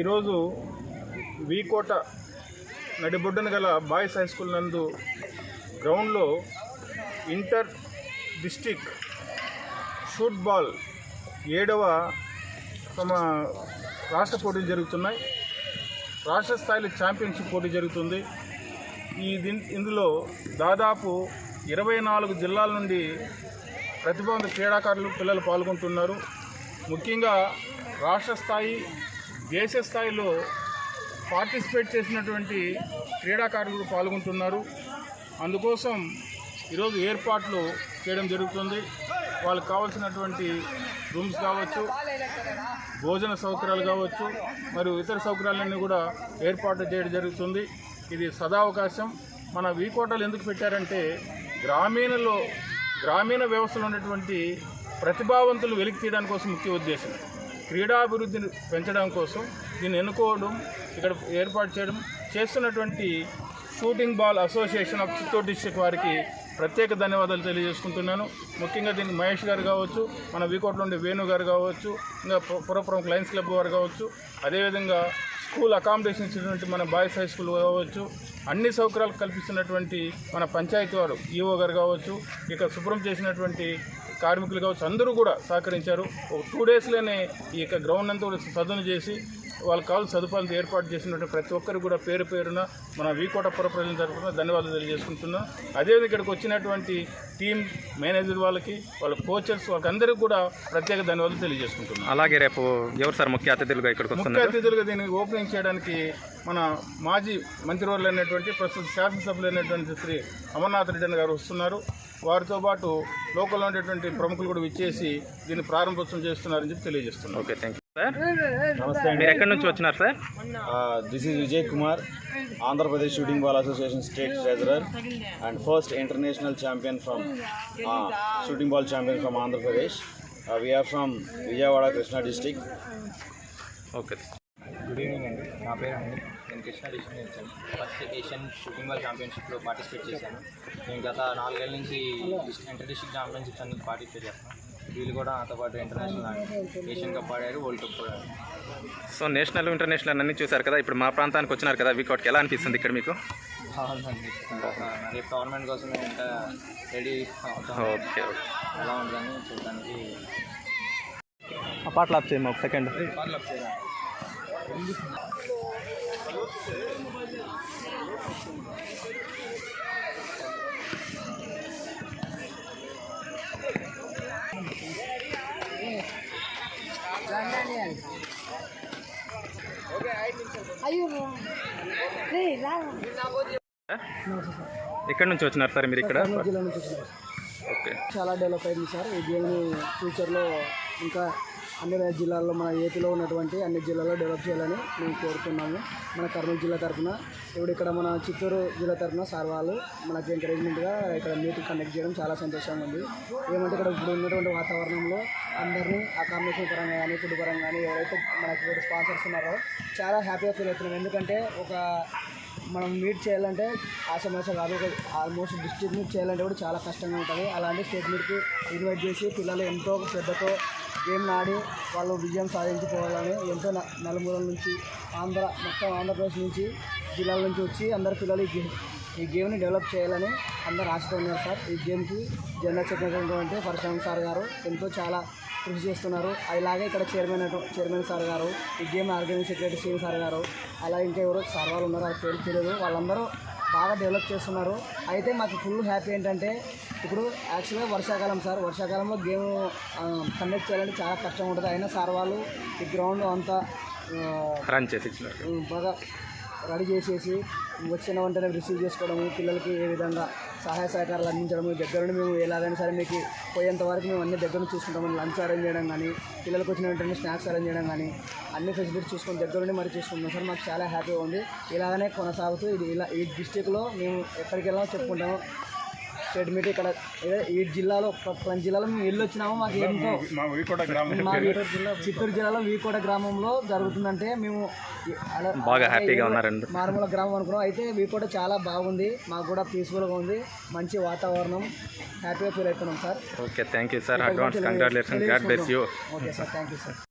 ఈరోజు వీకోట నడిబొడ్డున గల బాయ్స్ హై స్కూల్ నందు గ్రౌండ్లో ఇంటర్ డిస్టిక్ షూట్ బాల్ ఏడవ తమ రాష్ట్ర పోటీలు జరుగుతున్నాయి. రాష్ట్ర స్థాయిలో ఛాంపియన్షిప్ పోటీ జరుగుతుంది. ఈ ఇందులో దాదాపు ఇరవై నాలుగు జిల్లాల నుండి ప్రతిభావంత క్రీడాకారులు పిల్లలు పాల్గొంటున్నారు. ముఖ్యంగా రాష్ట్ర స్థాయి దేశ స్థాయిలో పార్టిసిపేట్ చేసినటువంటి క్రీడాకారులు పాల్గొంటున్నారు. అందుకోసం ఈరోజు ఏర్పాట్లు చేయడం జరుగుతుంది. వాళ్ళకి కావాల్సినటువంటి రూమ్స్ కావచ్చు భోజన సౌకర్యాలు కావచ్చు మరియు ఇతర సౌకర్యాలన్నీ కూడా ఏర్పాటు చేయడం జరుగుతుంది. ఇది సదావకాశం. మన వీకోటలు ఎందుకు పెట్టారంటే గ్రామీణలో గ్రామీణ వ్యవస్థలో ఉన్నటువంటి ప్రతిభావంతులు వెలికి తీయడానికి కోసం ముఖ్య ఉద్దేశం. క్రీడాభివృద్ధిని పెంచడం కోసం దీన్ని ఎన్నుకోవడం ఇక్కడ ఏర్పాటు చేయడం చేస్తున్నటువంటి shooting ball association of Chittoor district వారికి ప్రత్యేక ధన్యవాదాలు తెలియజేసుకుంటున్నాను. ముఖ్యంగా దీనికి మహేష్ గారు కావచ్చు మన వీకోట్లో ఉండే వేణు గారు కావచ్చు ఇంకా పురపురం లయన్స్ క్లబ్ వారు కావచ్చు అదేవిధంగా స్కూల్ అకామిడేషన్ ఇచ్చినటువంటి మన బాయ్స్ హై స్కూల్ కావచ్చు అన్ని సౌకర్యాలు కల్పిస్తున్నటువంటి మన పంచాయతీ వారు ఈఓ గారు కావచ్చు ఇక శుభ్రం చేసినటువంటి కార్మికులు కావచ్చు అందరూ కూడా సహకరించారు. ఒక టూ డేస్లోనే ఈ యొక్క గ్రౌండ్ అంతా కూడా సదును చేసి వాళ్ళకి కావాల్సిన సదుపాయాలు ఏర్పాటు చేసినటువంటి ప్రతి ఒక్కరికి కూడా పేరు పేరున మన వీకోట పుర ప్రజల తరఫున ధన్యవాదాలు తెలియజేసుకుంటున్నాం. అదేవిధంగా ఇక్కడికి వచ్చినటువంటి టీం మేనేజర్ వాళ్ళకి వాళ్ళ కోచర్స్ వాళ్ళకందరికీ కూడా ప్రత్యేక ధన్యవాదాలు తెలియజేసుకుంటున్నాం. అలాగే రేపు ఎవరు సార్ ముఖ్య అతిథులుగా ఇక్కడికి ముఖ్య అతిథులుగా దీన్ని ఓపెనింగ్ చేయడానికి మన మాజీ మంత్రివర్యులు అయినటువంటి ప్రస్తుత శాసనసభ్యులు అయినటువంటి శ్రీ అమర్నాథ్ రెడ్డి గారు వస్తున్నారు. వారితో పాటు లోకల్లో ఉండేటువంటి ప్రముఖులు కూడా విచ్చేసి దీన్ని ప్రారంభోత్సవం చేస్తున్నారని చెప్పి తెలియజేస్తున్నారు ఓకే థ్యాంక్ యూ సార్ నమస్తే అండి. మీరు ఎక్కడి నుంచి వచ్చినారు sir this is Vijay Kumar Andhra Pradesh shooting ball association state treasurer and first international champion from shooting ball champion from Andhra Pradesh we are from Vijayawada Krishna district okay good evening అండి నా పేరు అండి నేను Krishna district నుంచి first Asian shooting ball ఛాంపియన్షిప్లో participate చేశాను. నేను గత నాలుగేళ్ళ నుంచి ఇంటర్ డిస్ట్రిక్ట్ ఛాంపియన్షిప్స్ అన్ని పార్టిసిపేట్ చేస్తాను వీళ్ళు కూడా నాతో పాటు ఇంటర్నేషనల్ ఏషియన్ కప్ ఆడారు వరల్డ్ కప్ కూడా ఆడారు. సో నేషనల్ ఇంటర్నేషనల్ అన్ని చూసారు కదా? ఇప్పుడు మా ప్రాంతానికి వచ్చినారు కదా వీకోట్కి. ఎలా అనిపిస్తుంది ఇక్కడ మీకు? బాగుందండి. రేపు టోర్నమెంట్ కోసం ఇంకా రెడీ అవుతాను ఓకే ఓకే. ఎలా ఉంటుందని చూడడానికి. ఆ పాటలు ఆఫ్ చేయమ్మా ఒక సెకండ్. అయ్యో రే రా ఎక్కడి నుంచి వచ్చినారు సార్ మీరు ఇక్కడ కర్నూలు జిల్లా నుంచి వచ్చినాం ఓకే చాలా డెవలప్ అయింది సార్ ఈ గేమ్ని ఫ్యూచర్లో ఇంకా అన్ని జిల్లాల్లో మన ఏపీలో ఉన్నటువంటి అన్ని జిల్లాల్లో డెవలప్ చేయాలని మేము కోరుతున్నాము. మన కర్నూలు జిల్లా తరఫున ఇప్పుడు ఇక్కడ మన చిత్తూరు జిల్లా తరఫున సార్ వాళ్ళు మనకి ఎంకరేజ్మెంట్గా ఇక్కడ మీటింగ్ కండక్ట్ చేయడం చాలా సంతోషంగా ఉంది. ఏమంటే ఇక్కడ ఇప్పుడు ఉన్నటువంటి వాతావరణంలో అందరినీ అకామిడేషన్ పరంగా కానీ ఫుడ్ పరంగా కానీ ఎవరైతే మనకి స్పాన్సర్స్ ఉన్నారో చాలా హ్యాపీగా ఫీల్ అవుతున్నాం. ఎందుకంటే ఒక మనం మీట్ చేయాలంటే ఆసమాస కాదు ఆల్మోస్ట్ డిస్ట్రిక్ట్ మీట్ చేయాలంటే కూడా చాలా కష్టంగా ఉంటుంది. అలాంటి స్టేట్ మీట్కి ఇన్వైట్ చేసి పిల్లలు ఎంతో శ్రద్ధతో గేమ్ని ఆడి వాళ్ళు విజయం సాధించుకోవాలని ఎంతో నలుమూలల నుంచి ఆంధ్ర మొత్తం ఆంధ్రప్రదేశ్ నుంచి జిల్లాల నుంచి వచ్చి అందరు పిల్లలు ఈ గేమ్ ఈ గేమ్ని డెవలప్ చేయాలని అందరు ఆశతో ఉన్నారు సార్. ఈ గేమ్కి జెండా చెప్పినటువంటి పరశురామ్ సార్ గారు ఎంతో చాలా కృషి చేస్తున్నారు. అలాగే ఇక్కడ చైర్మన్ చైర్మన్ సార్ గారు ఈ game organise secretary Shri sir గారు అలా ఇంకా ఎవరు సార్ వాళ్ళు ఉన్నారు వాళ్ళ పేరు తెలియదు. వాళ్ళందరూ బాగా డెవలప్ చేస్తున్నారు. అయితే మాకు ఫుల్ హ్యాపీ ఏంటంటే ఇప్పుడు యాక్చువల్గా వర్షాకాలం సార్. వర్షాకాలంలో గేమ్ కండక్ట్ చేయాలంటే చాలా కష్టం ఉంటుంది. అయినా సార్ వాళ్ళు ఈ గ్రౌండ్ అంతా రన్ చేసి బాగా రెడీ చేసేసి వచ్చిన వెంటనే రిసీవ్ చేసుకోవడము పిల్లలకి ఏ విధంగా సహాయ సహకారాలు అందించడము దగ్గర నుండి మేము ఎలాగైనా సరే మీకు పోయేంత వరకు మేము అన్ని దగ్గర నుంచి చూసుకుంటాము. లంచ్ అరేంజ్ చేయడం కానీ పిల్లలకు వచ్చిన వెంటనే స్నాక్స్ అరేంజ్ చేయడం కానీ అన్ని ఫెసిలిటీస్ చూసుకుని దగ్గర నుండి మరి చూసుకుంటాం సార్. మాకు చాలా హ్యాపీగా ఉంది. ఇలాగనే కొనసాగుతూ ఇది ఇలా ఈ డిస్టిక్లో మేము ఎక్కడికి వెళ్ళామో చెప్పుకుంటాము. స్టేట్ మీట్ ఇక్కడ ఈ జిల్లాలో ప్ర- ప్రతి జిల్లాలో మేము వెళ్ళి వచ్చినాము మాకు ఎంతో మా చిత్తూరు జిల్లాలో వీకోట గ్రామంలో జరుగుతుందంటే మేము బాగా హ్యాపీగా ఉన్నారండి. మారుమూల గ్రామం అనుకున్నాం. అయితే వీకోట చాలా బాగుంది. మాకు కూడా పీస్ఫుల్గా ఉంది. మంచి వాతావరణం. హ్యాపీగా ఫీల్ అవుతున్నాం sir. Okay thank you sir advance congratulation God bless you. Okay sir thank you sir.